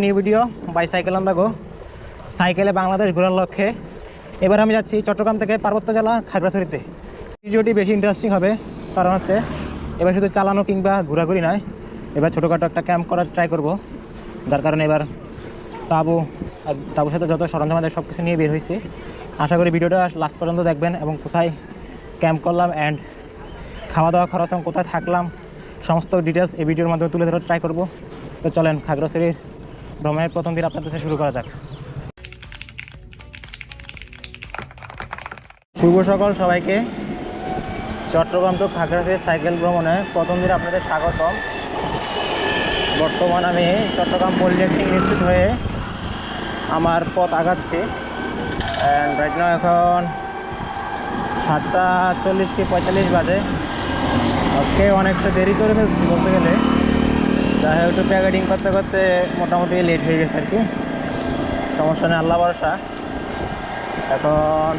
New video bicycle on go. সাইকেলে বাংলাদেশ ঘোরার লক্ষ্যে। এবার আমি যাচ্ছি চট্টগ্রাম থেকে পার্বত্য জেলা খাগড়াছড়িতে। ভিডিওটি বেশি ইন্টারেস্টিং হবে, কারণ হচ্ছে এবার শুধু চালানো কিংবা ঘোরাঘুরি নয়, এবার ছোটোখাটো একটা ক্যাম্প করার ট্রাই করব। যার কারণে এবার তাবু আর তাবুর সাথে যত সরঞ্জাম আছে সব কিছু নিয়ে বের হয়েছি। আশা করি ভিডিওটা লাস্ট পর্যন্ত দেখবেন এবং কোথায় ক্যাম্প করলাম অ্যান্ড খাওয়া দাওয়া খরচ এবং কোথায় থাকলাম, সমস্ত ডিটেলস এই ভিডিওর মাধ্যমে তুলে ধরার ট্রাই করব। তো চলেন খাগড়াছড়ির ভ্রমণের প্রথম দিন আপনাদের শুরু করা যাক। শুভ সকাল সবাইকে। চট্টগ্রাম টু খাগড়াছড়ি সাইকেল ভ্রমণে প্রথম দিন আপনাদের স্বাগতম। বর্তমান আমি চট্টগ্রাম পলিটেকনিক ইনস্টিটিউট হয়ে আমার পথ আগাচ্ছি। অ্যান্ড এখন সাতটা চল্লিশ কি পঁয়তাল্লিশ বাজে। আজকে অনেকটা দেরি করে ফেলছি বলতে গেলে। যাই হোক একটু প্যাকেটিং করতে করতে মোটামুটি লেট হয়ে গেছে আর কি। সমস্যা নেই, আল্লাহ ভরসা। এখন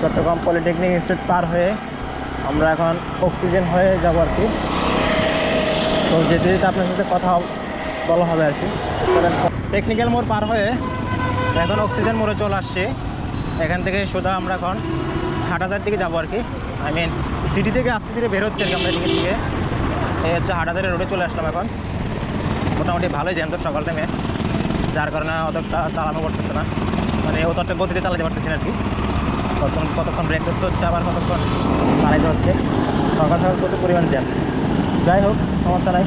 চট্টগ্রাম পলিটেকনিক ইনস্টিটিউট পার হয়ে আমরা এখন অক্সিজেন হয়ে যাব আর কি। তো যেতে যেতে আপনার সাথে কথা বলা হবে আর কি। টেকনিক্যাল মোড় পার হয়ে এখন অক্সিজেন মোড়ে চলে আসছে। এখান থেকে সোজা আমরা এখন হাটাজার দিকে যাব আর কি। আই মিন সিটি থেকে আস্তে ধীরে বের হচ্ছে আর কি আমরা এদিকে এই হচ্ছে হাটাজারের রোডে চলে আসলাম এখন। মোটামুটি ভালোই জ্যাম তো সকাল টাইমে যার কারণে অতটা চালানো করতেছে না। মানে অতটা গতিতে চালাতে পারতেছি না আর কি। কতক্ষণ কতক্ষণ ব্রেক করতে হচ্ছে, আবার কতক্ষণ চালাইতে হচ্ছে। সকাল সকাল প্রচুর পরিমাণ জ্যাম। যাই হোক, সমস্যা নাই।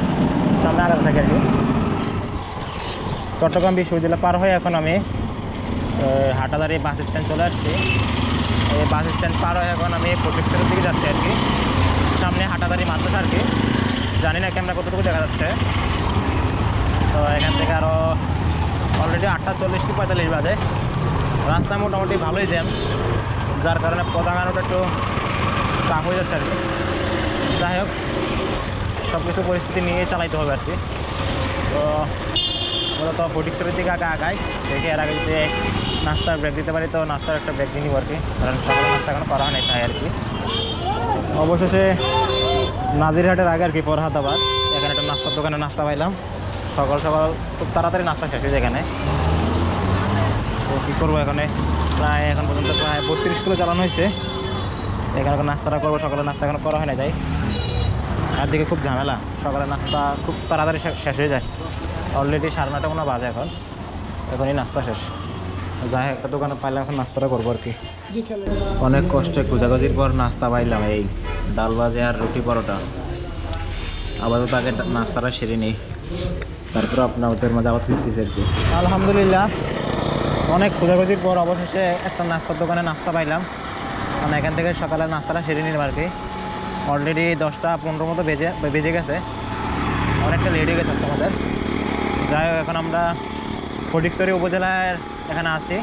সামনে আগাতে থাকে আর কি। চট্টগ্রাম বিশ্ববিদ্যালয় পার হয়ে এখন আমি হাটাদারি বাস স্ট্যান্ড চলে আসছি। এই বাস স্ট্যান্ড পার হয়ে এখন আমি প্রজেক্টের দিকে যাচ্ছি আর কি। সামনে হাটাদারি মাদ্রাসা আর কি। জানি না ক্যামেরা কতটুকু দেখা যাচ্ছে। তো এখান থেকে আরও অলরেডি আটটা চল্লিশ কি পঁয়তাল্লিশ বাজে। রাস্তা মোটামুটি ভালোই জ্যাম যার কারণে পদাঙ্গানোটা একটু টাফ হয়ে যাচ্ছে আর কি। যাই হোক সব কিছু পরিস্থিতি নিয়ে চালাইতে হবে আর কি। তো মূলত ফটিকশোরের দিকে আগে আগাই, দেখে এর আগে যদি নাস্তার ব্রেক দিতে পারি, তো নাস্তার একটা ব্রেক দিয়ে নিব আর কি। কারণ সকালে নাস্তা এখনও করা হয়নি তাই আর কি। অবশেষে নাজিরহাটের আগে আর কি ফরহাদাবাদ। এখানে একটা নাস্তার দোকানে নাস্তা পাইলাম। সকাল সকাল খুব তাড়াতাড়ি নাস্তা শেষ হয়েছে এখানে। তো কী করব এখানে? প্রায় এখন পর্যন্ত প্রায় বত্রিশ কিলো চালানো হয়েছে। এখানে নাস্তাটা করব। সকালে নাস্তা এখন করা হয় না যাই। আর দিকে খুব ঝামেলা। সকালে নাস্তা খুব তাড়াতাড়ি শেষ হয়ে যায়। অলরেডি সাড়ে নটা কোনো বাজে এখন। এখনই নাস্তা শেষ। যাই হোক, একটা দোকানে পাইলাম এখন নাস্তাটা করব আর কি। অনেক কষ্টে খোঁজাখুঁজির পর নাস্তা পাইলাম এই ডাল ভাজে আর রুটি পরোটা। আপাতত আগে নাস্তাটা সেরে নেই। তারপর আপনার ওদের মাঝে আবার ফিরতেছে আর কি। আলহামদুলিল্লাহ অনেক খোঁজাখুঁজির পর অবশেষে একটা নাস্তার দোকানে নাস্তা পাইলাম। মানে এখান থেকে সকালে নাস্তাটা সেরে নিলাম আর কি। অলরেডি দশটা পনেরো মতো বেজে বেজে গেছে। অনেকটা লেট হয়ে গেছে আজকে আমাদের। যাই হোক এখন আমরা ফটিকছড়ি উপজেলার এখানে আছি।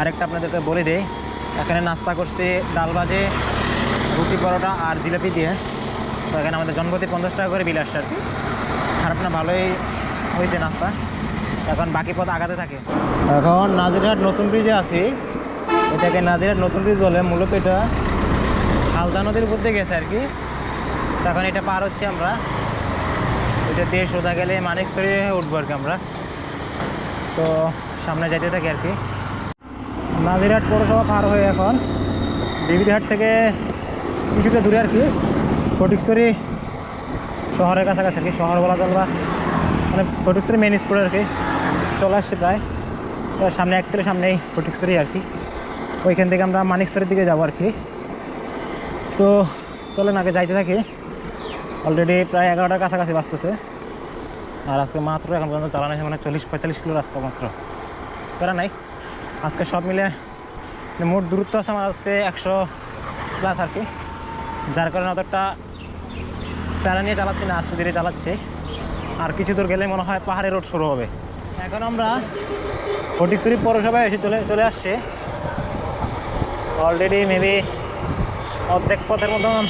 আরেকটা আপনাদেরকে বলে দিই, এখানে নাস্তা করছি ডাল ভাজে, রুটি পরোটা আর জিলাপি দিয়ে। তো এখানে আমাদের জনপ্রতি পঞ্চাশ টাকা করে বিল আসছে আর কি। খারাপ না, ভালোই হয়েছে নাস্তা। এখন বাকি পথ আগাতে থাকে। এখন নাজিরহাট নতুন ব্রিজে আছি। এটাকে নাজিরহাট নতুন ব্রিজ বলে, মূলত এটা হালদা নদীর উপর দিয়ে গেছে আর কি। এখন এটা পার হচ্ছে আমরা। এটা দিয়ে সোজা গেলে মানিক সরিয়ে উঠবো আর কি আমরা। তো সামনে যাইতে থাকি আর কি। নাজিরহাট পৌরসভা পার হয়ে এখন। দেবীরহাট থেকে কিছুটা দূরে আর কি। ফটিকছড়ি শহরের কাছাকাছি আর কি, শহর বলা চল বা মানে ফটিকছড়ি মেন স্কুল আর কি। চলে আসছে প্রায়। তো সামনে এক কিলো সামনেই ফটিকছড়ি আর কি। ওইখান থেকে আমরা মানিকছড়ির দিকে যাব আর কি। তো চলেন আগে যাইতে থাকি। অলরেডি প্রায় এগারোটার কাছাকাছি বাঁচতেছে আর আজকে মাত্র এখন পর্যন্ত চালানো হয়েছে মানে চল্লিশ পঁয়তাল্লিশ কিলো রাস্তা মাত্র। প্যারা নাই। আজকে সব মিলে মানে মোট দূরত্ব আছে আমার আজকে একশো প্লাস আর কি। যার কারণে অতটা প্যারা নিয়ে চালাচ্ছি না, আস্তে ধীরে চালাচ্ছি আর কিছু দূর গেলে মনে হয় পাহাড়ে রোড শুরু হবে। এখন আমরা ফটিকছড়ি পৌরসভায় এসে চলে চলে আসছে। অলরেডি মেবি অর্ধেক পথের মতন,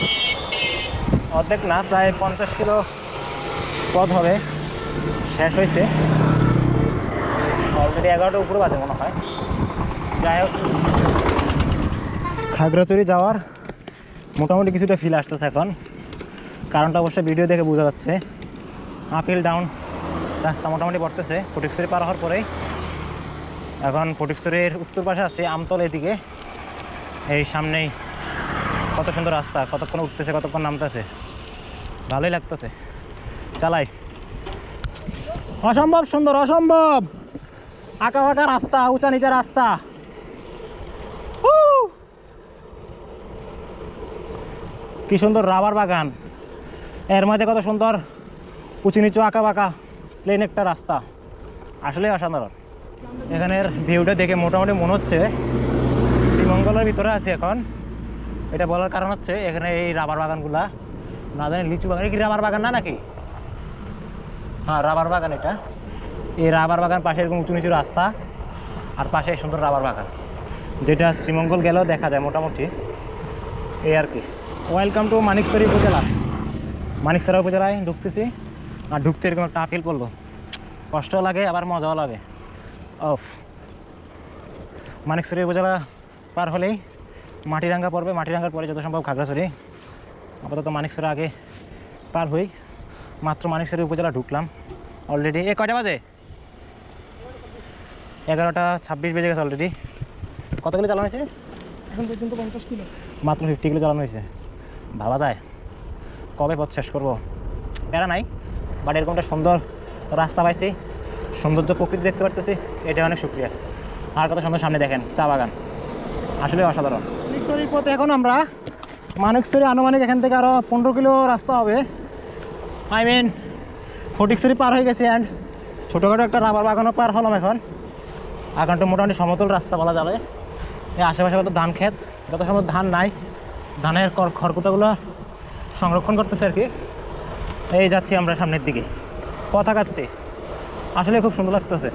অর্ধেক না, প্রায় পঞ্চাশ কিলো পথ হবে। শেষ হয়েছে। অলরেডি এগারোটা উপরে বাজে মনে হয়। যাই হোক। খাগড়াছড়ি যাওয়ার মোটামুটি কিছুটা ফিল আসতেছে এখন। কারণটা অবশ্যই ভিডিও দেখে বোঝা যাচ্ছে। আপ হিল ডাউন রাস্তা মোটামুটি পড়তেছে ফটিকছড়ি পার হওয়ার পরেই। এখন ফটিকছড়ির উত্তর পাশে আছে আমতল এদিকে। এই সামনেই কত সুন্দর রাস্তা, কতক্ষণ উঠতেছে, কতক্ষণ নামতেছে। ভালোই লাগতেছে। চালাই। অসম্ভব সুন্দর, অসম্ভব। আঁকা ফাঁকা রাস্তা, উঁচা নিচা রাস্তা! কি সুন্দর রাবার বাগান। এর মাঝে কত সুন্দর উঁচু নিচু আঁকা বাঁকা প্লেন একটা রাস্তা। আসলে অসাধারণ। এখানের ভিউটা দেখে মোটামুটি মনে হচ্ছে শ্রীমঙ্গলের ভিতরে আছে এখন। এটা বলার কারণ হচ্ছে এখানে এই রাবার বাগানগুলা, না জানি লিচু বাগান কি রাবার বাগান না নাকি? হ্যাঁ রাবার বাগান এটা। এই রাবার বাগান পাশে এরকম উঁচু নিচু রাস্তা, আর পাশে সুন্দর রাবার বাগান। যেটা শ্রীমঙ্গল গেলেও দেখা যায় মোটামুটি। এই আর কি। ওয়েলকাম টু মানিকসরি উপজেলা। মানিকছড়া উপজেলায় ঢুকতেছি। আর ঢুকতে এরকম একটা আপিল পড়ল কষ্টও লাগে, আবার মজাও লাগে। অফ। মানিকসরি উপজেলা পার হলেই মাটিরাঙ্গা পড়বে। মাটিরাঙ্গার পরে যত সম্ভব খাগড়াছড়ি আপাতত মানিকছড়া আগে পার হই। মাত্র মানিকছড়ি উপজেলা ঢুকলাম। অলরেডি এ কয়টা বাজে? এগারোটা ছাব্বিশ বেজে গেছে অলরেডি কতগুলো চালানো হয়েছে? এখন পর্যন্ত পঞ্চাশ কিলো। মাত্র ফিফটি কিলো চালানো হয়েছে। ভাবা যায়। কবে পথ শেষ করব? এরা নাই বাট এরকম একটা সুন্দর রাস্তা পাইছি সৌন্দর্য প্রকৃতি দেখতে পারতেছি এটা অনেক শুক্রিয়া আর কত সুন্দর সামনে দেখেন চা বাগান। আসলে অসাধারণ। পথে এখন আমরা মানিকছড়ি আনুমানিক এখান থেকে আরও পনেরো কিলো রাস্তা হবে। আই মিন ফটিকছড়ি পার হয়ে গেছে অ্যান্ড ছোটোখাটো একটা রাবার বাগানও পার হলাম এখন। এখনটা মোটামুটি সমতল রাস্তা বলা যাবে। এই আশেপাশে কত ধান ক্ষেত? যত সময় ধান নাই। ধানের খড়কুটাগুলো সংরক্ষণ করতেছে আর কি। এই যাচ্ছি আমরা সামনের দিকে। কথা কাচ্ছি আসলে খুব সুন্দর লাগতেছে।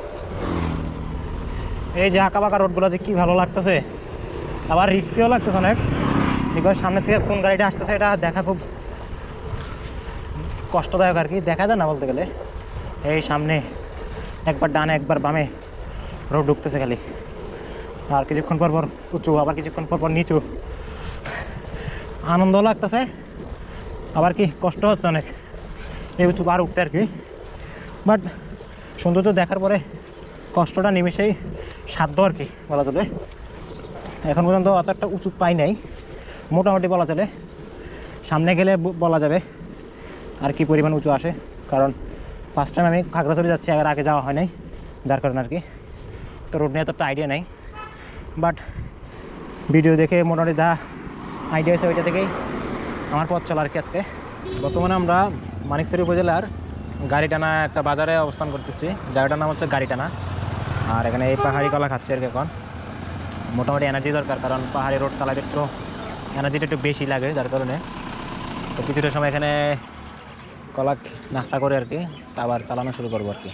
এই যে আঁকা বাঁকা রোডগুলো যে কী ভালো লাগতেছে। আবার রিক্সিও লাগতেছে অনেক। বিকজ সামনে থেকে কোন গাড়িটা আসতেছে, এটা দেখা খুব কষ্টদায়ক আর কি। দেখা যায় না বলতে গেলে। এই সামনে একবার ডানে, একবার বামে রোড ঢুকতেছে খালি। আর কিছুক্ষণ পর পর উঁচু, আবার কিছুক্ষণ পর পর নিচু। আনন্দ লাগতেছে। আবার কি কষ্ট হচ্ছে অনেক। এই উঁচু বার উঠতে আর কি। বাট সৌন্দর্য দেখার পরে কষ্টটা নিমেষেই সাধ্য আর কি বলা চলে। এখন পর্যন্ত অত একটা উঁচু পাই নাই। মোটামুটি বলা চলে। সামনে গেলে বলা যাবে। আর কি পরিমাণ উঁচু আসে? কারণ ফার্স্ট টাইম আমি খাগড়াছড়ি যাচ্ছি, আগে আগে যাওয়া হয় নাই, যার কারণে আর কি। তো রোড নিয়ে এতটা আইডিয়া নেই। বাট ভিডিও দেখে মোটামুটি যা আইডিয়া আছে ওইটা থেকেই আমার পথ চলা আর কি আজকে। বর্তমানে আমরা মানিকছড়ি উপজেলার গাড়িটানা একটা বাজারে অবস্থান করতেছি। জায়গাটার নাম হচ্ছে গাড়িটানা। আর এখানে এই পাহাড়ি কলা খাচ্ছি আর কি এখন। মোটামুটি এনার্জি দরকার, কারণ পাহাড়ি রোড চালাতে একটু এনার্জিটা একটু বেশি লাগে, যার কারণে। তো কিছুটা সময় এখানে কলা খে- নাস্তা করে আর কি আবার চালানো শুরু করব আর কি।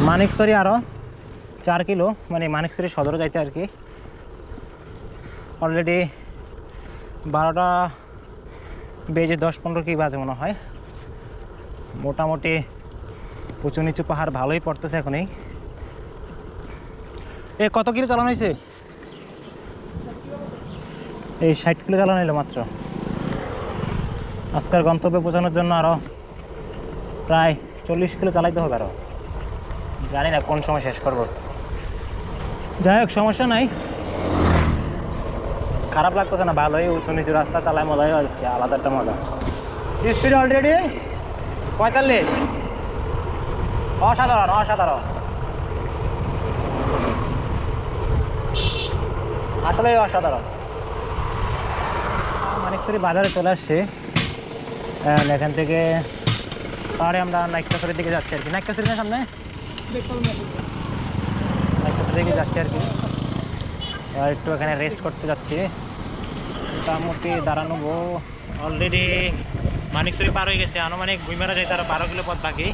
মানিকছড়ি আরও চার কিলো মানে মানিকছড়ি সদরে যাইতে আর কি। অলরেডি বারোটা বেজে দশ পনেরো কি বাজে মনে হয়। মোটামুটি উঁচু নিচু পাহাড় ভালোই পড়তেছে এখনই। এ, কত কিলো চালানো হয়েছে? এই ষাট কিলো চালানো হলো মাত্র। আজকের গন্তব্যে পৌঁছানোর জন্য আরও প্রায় চল্লিশ কিলো চালাইতে হবে আরও জানি না কোন সময় শেষ করব। যাই হোক, সমস্যা নাই। খারাপ লাগতেছে না, ভালোই উঁচু নিচু রাস্তা চালায়, মজাই হচ্ছে আলাদা একটা মজা। স্পিড অলরেডি পঁয়তাল্লিশ। অসাধারণ অসাধারণ। আসলে অসাধারণ। মানিকছড়ি বাজারে চলে আসছে। And এখান থেকে পাহাড়ে আমরা নাইকাছড়ির দিকে যাচ্ছি আর কি। নাইকাছড়ি না সামনে? নাইকাছড়ির দিকে যাচ্ছি আর কি। আর একটু এখানে রেস্ট করতে যাচ্ছি। মোটামুটি দাঁড়ানো অলরেডি মানিকছড়ি পার হয়ে গেছে। আনুমানিক গুইমারা যাইতে আরও বারো কিলো পথ বাকি।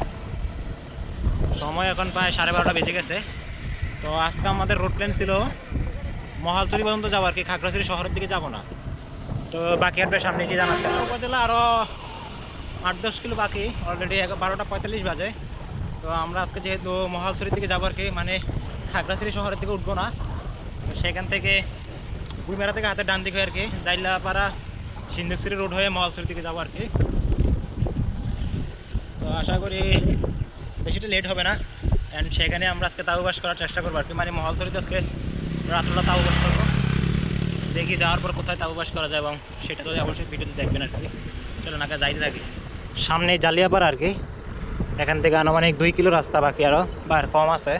সময় এখন প্রায় সাড়ে বারোটা বেজে গেছে। তো আজকে আমাদের রোড প্ল্যান ছিল মহালছড়ি পর্যন্ত যাব আর কি। খাগড়াছড়ি শহরের দিকে যাব না। তো বাকি হাটবে সামনে এসে জানাচ্ছে। উপজেলা আরও আট দশ কিলো বাকি অলরেডি বারোটা পঁয়তাল্লিশ বাজে। তো আমরা আজকে যেহেতু মহালছড়ির দিকে যাব আর কি মানে খাগড়াছড়ি শহরের দিকে উঠবো না, তো সেখান থেকে বুইমেরা থেকে হাতে ডান দিকে আর কি, জাইলাপাড়া, সিন্ধুকছড়ি রোড হয়ে মহালছড়ির দিকে যাব আর কি। তো আশা করি বেশিটা লেট হবে না অ্যান্ড সেখানে আমরা আজকে তাবুবাস করার চেষ্টা করব আর কি মানে মহলসরিতে আজকে রাত্রটা তাবুবাস করব। দেখি যাওয়ার পর কোথায় তাবুবাস করা যায় এবং সেটা তো অবশ্যই ভিডিওতে দেখবেন আর কি। চলো নাকা যাইতে থাকি। সামনে জালিয়াপাড়া আর কি। এখান থেকে আনুমানিক দুই কিলো রাস্তা বাকি আরও বা আর কম আছে।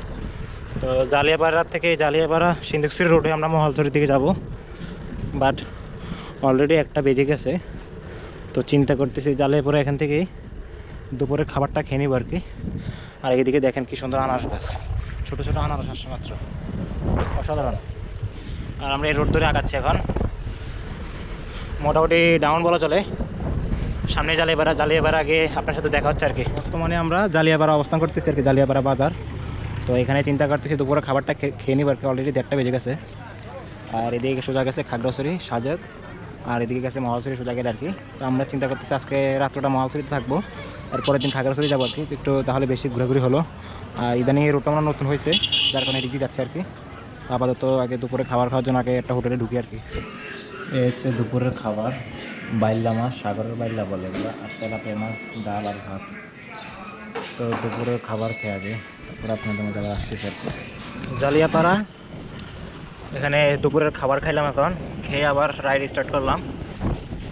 তো জালিয়াপাড়া থেকে জালিয়াপাড়া সিন্ধুকসির রোডে আমরা মহলসরির দিকে যাব। বাট অলরেডি একটা বেজে গেছে। তো চিন্তা করতেছি জালিয়াপাড়া এখান থেকেই দুপুরের খাবারটা খেয়ে নিব আর কি। আর এদিকে দেখেন কি সুন্দর আনারস গাছ। ছোটো ছোটো আনারস আসছে মাত্র। অসাধারণ। আর আমরা এই রোড ধরে আগাচ্ছি এখন। মোটামুটি ডাউন বলা চলে। সামনে জালিয়াপাড়া জালিয়াপাড়া আগে আপনার সাথে দেখা হচ্ছে আর কি। বর্তমানে আমরা জালিয়াপাড়া অবস্থান করতেছি আর কি জালিয়াপাড়া বাজার। তো এখানে চিন্তা করতেছি দুপুরে খাবারটা খেয়ে নিব আর কি অলরেডি দেড়টা বেজে গেছে। আর এদিকে সোজা গেছে খাগড়াছড়ি, সাজক, আর এদিকে গেছে মহালছড়ি সোজা গেলে আর কি। তো আমরা চিন্তা করতেছি আজকে রাত্রটা মহালছড়িতে থাকব আর পরের দিন খাগড়াছড়ি যাব আর কি। একটু তাহলে বেশি ঘোরাঘুরি হলো। আর ইদানিং এই রোডটা আমরা নতুন হয়েছে, যার কারণে এদিকে যাচ্ছে আর কি। আপাতত আগে দুপুরে খাবার খাওয়ার জন্য আগে একটা হোটেলে ঢুকি আর কি। এই হচ্ছে দুপুরের খাবার বাইল্লা মাছ সাগরের বাইল্লা বলে এগুলো, আর তেলাপিয়া মাছ, ডাল আর ভাত। তো দুপুরের খাবার খেয়ে আগে, তারপরে আপনাদের মধ্যে আবার আসছি স্যার জালিয়াপাড়া, এখানে দুপুরের খাবার খাইলাম এখন, খেয়ে আবার রাইড স্টার্ট করলাম।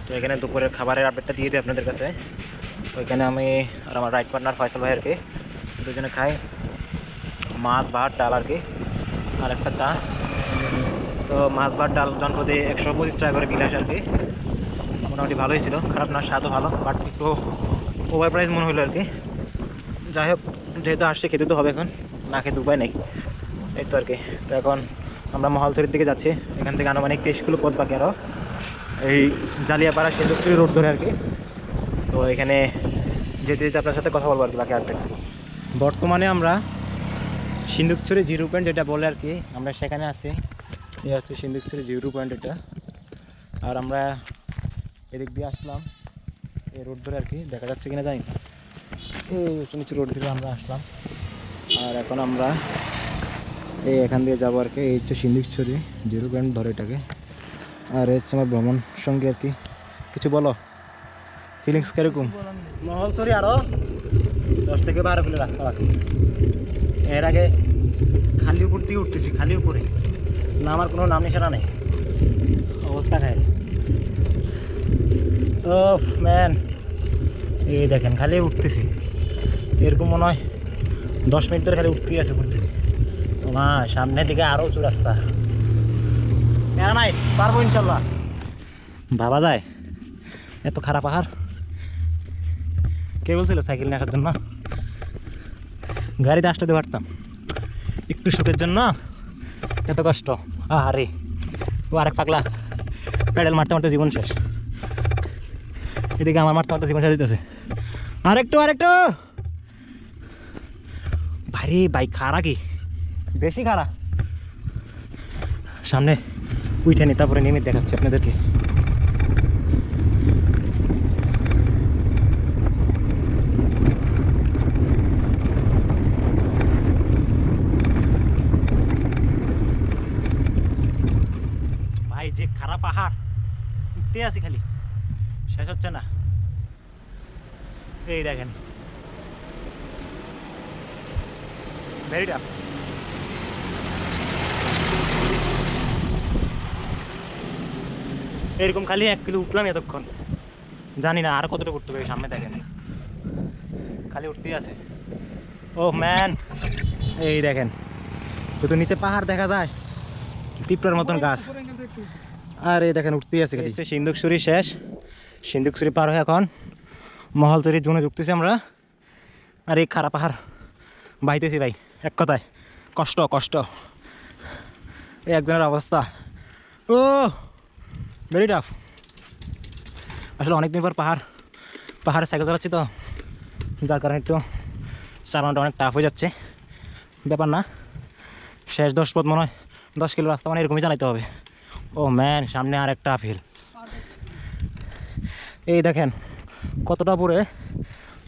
তো এখানে দুপুরের খাবারের আপডেটটা দিয়ে দিই আপনাদের কাছে। তো এখানে আমি আর আমার রাইড পার্টনার ফয়সাল ভাই আর কি, দুজনে খাই। মাছ, ভাত, ডাল আর কি, আর একটা চা। তো মাছ ভাত, ডাল, জনপদে একশো পঁচিশ টাকা করে বিল আসে আর কি। মোটামুটি ভালোই ছিল, খারাপ না, স্বাদও ভালো বাট একটু ওভার প্রাইস মনে হলো আর কি। যাই হোক, যেহেতু আসছে, খেতে তো হবে এখন, না খেতে উপায় নেই। এই তো আর কি, তো এখন আমরা মহালছড়ির দিকে যাচ্ছি, এখান থেকে আনুমানিক তেইশ কিলো পথ বাকি আরও এই জালিয়াপাড়া সেন্দুকচুরি রোড ধরে আর কি। তো এখানে যেতে যেতে আপনার সাথে কথা বলব আর কি, বাকি আপডেট বর্তমানে আমরা সিন্দুকচুরি জিরো পয়েন্ট যেটা বলে আর কি, আমরা সেখানে আছি। এই হচ্ছে সিন্দুকচুরি জিরো পয়েন্ট এটা। আর আমরা এদিক দিয়ে আসলাম, এই রোড ধরে আর কি, দেখা যাচ্ছে কিনা জানি না। এই উঁচু নিচু রোড ধরে আমরা আসলাম। আর এখন আমরা এই এখান দিয়ে যাব আর কি, এই হচ্ছে সিন্দুকচুরি জিরো পয়েন্ট ধরে এটাকে। আর হচ্ছে আমার ভ্রমণ সঙ্গে আর কি। কিছু বলো? ফিলিংস কীরকম? মহলছড়ি আরও দশ থেকে বারো কিলো রাস্তা বাকি। এর আগে খালি উপর দিয়ে উঠতেছি, খালি উপরে। না, আমার কোনো নাম নিশানা নেই। অবস্থা খায় ও ম্যান এই দেখেন, খালি উঠতেছি। এরকম মনে হয় দশ মিনিট ধরে খালি উঠতেই আছে উঠতে মা, সামনের দিকে আরও উঁচু রাস্তা। না নাই, পারব ইনশাল্লাহ। ভাবা যায়, এত খারাপ পাহাড় কে বলছিল সাইকেল নিয়ে আসার জন্য? গাড়িতে আসতে পারতাম একটু সুখের জন্য এত কষ্ট? আরে ও আরেক পাগলা প্যাডেল মারতে মারতে জীবন শেষ। এদিকে আমার মারতে মারতে জীবন শেষ দিতেছে আরেকটু আরেকটু! ভারে বাইক খারা কি? বেশি খারা সামনে উইঠে নি তারপরে নেমে দেখাচ্ছি আপনাদেরকে ভাই যে খারাপ পাহাড় উঠতে আছি খালি। শেষ হচ্ছে না। এই দেখেন। এরকম খালি এক কিলো উঠলাম এতক্ষণ। জানি না আর কতটা উঠতে হবে সামনে দেখেন। খালি উঠতেই আছে। ও ম্যান এই দেখেন শুধু নিচে পাহাড় দেখা যায়, পিঁপড়ার মতন গাছ। আর এই দেখেন, উঠতেই আছে সিন্ধুকসুরি শেষ। সিন্ধুকসুরি পার হয়ে এখন মহলতরির জন্য ঢুকতেছি আমরা। আর এই খারাপ পাহাড়, বাইতেছি ভাই, এক কথায়। কষ্ট কষ্ট। এই একজনের অবস্থা। ও ভেরি টাফ আসলে অনেকদিন পর পাহাড়, পাহাড়ে সাইকেল চালাচ্ছি তো, যার কারণে একটু চালানোটা অনেক টাফ হয়ে যাচ্ছে। ব্যাপার না। শেষ দশ পথ মনে হয়, দশ কিলো রাস্তা মানে এরকমই চালাইতে হবে। ও ম্যান, সামনে আর একটা আপেল এই দেখেন, কতটা পরে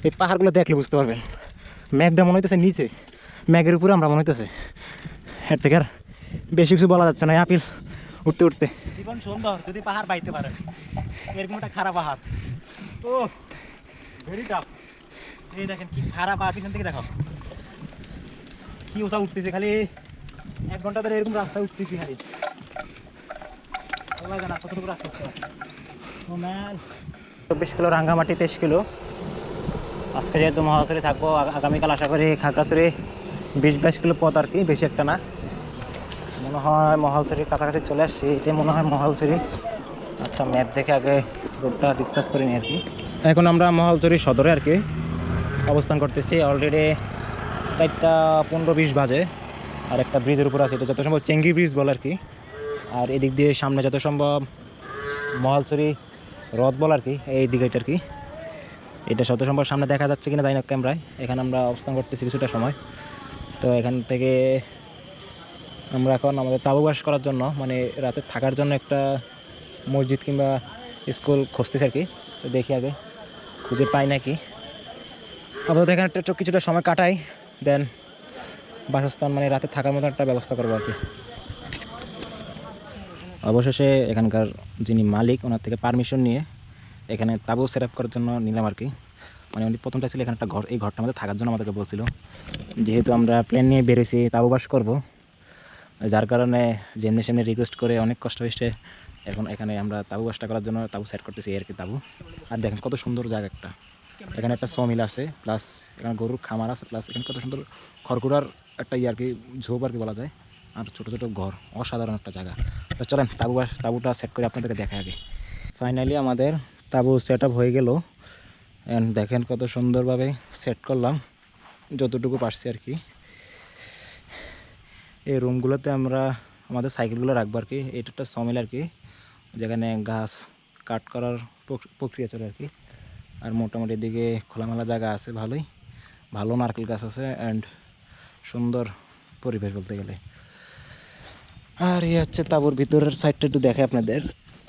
এই পাহাড়গুলো দেখলে বুঝতে পারবেন। ম্যাঘটা মনে হইতেছে নিচে ম্যাঘের উপরে আমরা মনে হইতেছে। এর থেকে আর বেশি কিছু বলা যাচ্ছে না আপিল উঠতে উঠতে। জীবন সুন্দর, যদি পাহাড় বাইতে পারে। এরকম একটা খারাপ পাহাড় ও ভেরি টাফ এই দেখেন কি খারাপ আর পিছন থেকে দেখো। কি ওটা উঠতেছে খালি। এক ঘণ্টা ধরে এরকম রাস্তায় উঠতেছি খালি। চব্বিশ কিলো রাঙ্গামাটি, তেইশ কিলো। আজকে যেহেতু মহাসুরি থাকব আগামীকাল আশা করি খাগড়াছড়ি বিশ বাইশ কিলো পথ আর কি, বেশি একটা না। মনে হয় মহালছড়ির কাছাকাছি চলে আসছি, এটাই মনে হয় মহালছড়ি আচ্ছা ম্যাপ দেখে আগে রোডটা ডিসকাস করে নিই আর কি। এখন আমরা মহালছড়ি সদরে আর কি অবস্থান করতেছি। অলরেডি চারটা পনেরো বিশ বাজে, আর একটা ব্রিজের উপর আছে। এটা যত সম্ভব চেঙ্গি ব্রিজ বলে আর কি। আর এদিক দিয়ে সামনে যত সম্ভব মহালছড়ি হ্রদ বল আর কি, এই দিকে আর কি। এটা যত সম্ভব সামনে দেখা যাচ্ছে কিনা যাই না ক্যামেরায়। এখানে আমরা অবস্থান করতেছি কিছুটা সময়। তো এখান থেকে আমরা এখন আমাদের তাবুবাস করার জন্য মানে রাতে থাকার জন্য একটা মসজিদ কিংবা স্কুল খুঁজতেছি আর কি। তো দেখি আগে, খুঁজে পাই নাকি। আপাতত এখানে একটু কিছুটা সময় কাটাই, দেন বাসস্থান মানে রাতে থাকার মতো একটা ব্যবস্থা করব আর কি। অবশেষে এখানকার যিনি মালিক, ওনার থেকে পারমিশন নিয়ে এখানে তাবু সেট আপ করার জন্য নিলাম আর কি। মানে উনি প্রথমটা ছিল এখানে একটা ঘর, এই ঘরটা আমাদের থাকার জন্য আমাদেরকে বলছিল। যেহেতু আমরা প্ল্যান নিয়ে বেরোছি তাবু বাস করব, যার কারণে যেমনি সেমনি রিকোয়েস্ট করে অনেক কষ্ট হয়েছে। এখন এখানে আমরা তাবু বাসটা করার জন্য তাবু সেট করতেছি আর কি তাবু। আর দেখেন কত সুন্দর জায়গা একটা। এখানে একটা সমিল আছে প্লাস এখানে গরুর খামার আছে প্লাস এখানে কত সুন্দর খড়কুড়ার একটা ইয়ে আর কি ঝোপ আর কি বলা যায়। আর ছোটো ছোটো ঘর, অসাধারণ একটা জায়গা। তো চলেন, তাবু তাবুটা সেট করে আপনাদেরকে দেখা আগে। ফাইনালি আমাদের তাবু সেট হয়ে গেল। অ্যান্ড দেখেন কত সুন্দরভাবে সেট করলাম। যতটুকু পারছি আর কি। এই রুমগুলোতে আমরা আমাদের সাইকেলগুলো রাখব আর কি। এটা একটা সমিল আর কি। যেখানে গাছ কাট করার প্রক্রিয়া চলে আর কি। আর মোটামুটি দিকে খোলামেলা জায়গা আছে, ভালোই। ভালো নারকেল গাছ আছে। অ্যান্ড সুন্দর পরিবেশ বলতে গেলে। আর এই হচ্ছে তাবুর ভিতরের সাইডটা একটু দেখে আপনাদের।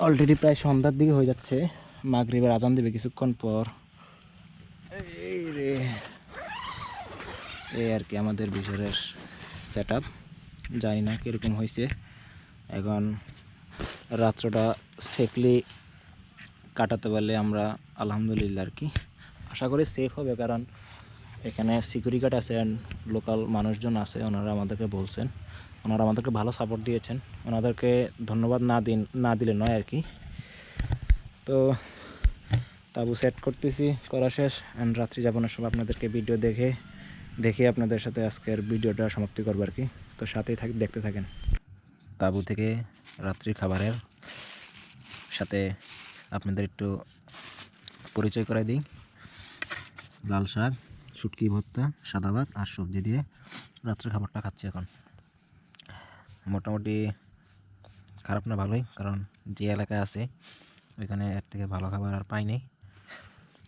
অলরেডি প্রায় সন্ধ্যার দিকে হয়ে যাচ্ছে। মাগরিবের আজান দেবে কিছুক্ষণ পর। এই রে। এই আর কি আমাদের ভিতরের সেট আপ জানি না কীরকম হয়েছে। এখন রাত্রটা সেফলি কাটাতে পারলে আমরা আলহামদুলিল্লাহ আর কি। আশা করি সেফ হবে, কারণ এখানে সিকিউরিটি গার্ড আছে অ্যান্ড লোকাল মানুষজন আছে, ওনারা আমাদেরকে বলছেন। ওনারা আমাদেরকে ভালো সাপোর্ট দিয়েছেন। ওনাদেরকে ধন্যবাদ না দিন, না দিলে নয় আর কি। তো তাবু সেট করতেছি, করা শেষ। অ্যান্ড রাত্রি যাপনের সময় আপনাদেরকে ভিডিও দেখে দেখে আপনাদের সাথে আজকের ভিডিওটা সমাপ্তি করব আর কি। তো সাথেই থাক, দেখতে থাকেন। তাবু থেকে রাত্রি খাবারের সাথে আপনাদের একটু পরিচয় করে দিই। লাল শাক, শুটকি ভর্তা, সাদা ভাত আর সবজি দিয়ে রাত্রে খাবারটা খাচ্ছি এখন। মোটামুটি খারাপ না ভালোই, কারণ যে এলাকায় আছে ওইখানে এর থেকে ভালো খাবার আর পাইনি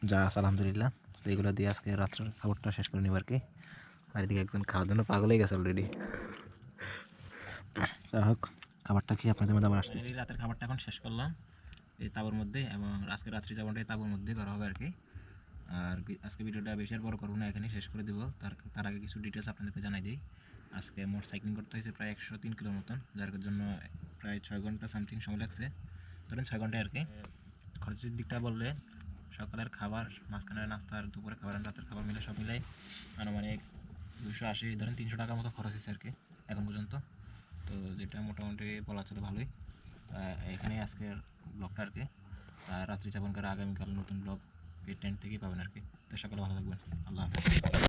যা আছে, আলহামদুলিল্লাহ। তো এগুলো দিয়ে আজকে রাত্রের খাবারটা শেষ করে নিব আর কি। আর এদিকে একজন খাওয়ার জন্য পাগল হয়ে গেছে অলরেডি যাই হোক, খাবারটা খেয়ে আপনাদের মধ্যে আবার আসতেছি। রাতের খাবারটা এখন শেষ করলাম, এই তাবুর মধ্যে এবং আজকে রাত্রি যাপনটা এই তাবুর মধ্যে করা হবে আর কি। আর আজকে ভিডিওটা বেশি আর বড় করব না এখানে শেষ করে দেবো। তার তার আগে কিছু ডিটেলস আপনাদেরকে জানাই দিই। আজকে মোট সাইক্লিং করতে হয়েছে প্রায় একশো তিন কিলো মতন, যার জন্য প্রায় ছয় ঘণ্টা সামথিং সময় লাগছে। ধরেন ছয় ঘন্টায় আর কি। খরচের দিকটা বললে সকালের খাবার, মাঝখানে নাস্তার দুপুরে খাবার, রাতের খাবার মিলে সব মিলাই আনুমানিক দুশো আশি, ধরেন তিনশো টাকার মতো খরচ হয়েছে আর কি, এখন পর্যন্ত। তো যেটা মোটামুটি বলা চলে ভালোই। এখানেই আজকের ব্লগটা আর কি। রাত্রি যাপন করে আগামীকাল নতুন ব্লগ এই টেন্ট থেকেই পাবেন আর কি। তো সকালে ভালো থাকবেন। আল্লাহ হাফেজ।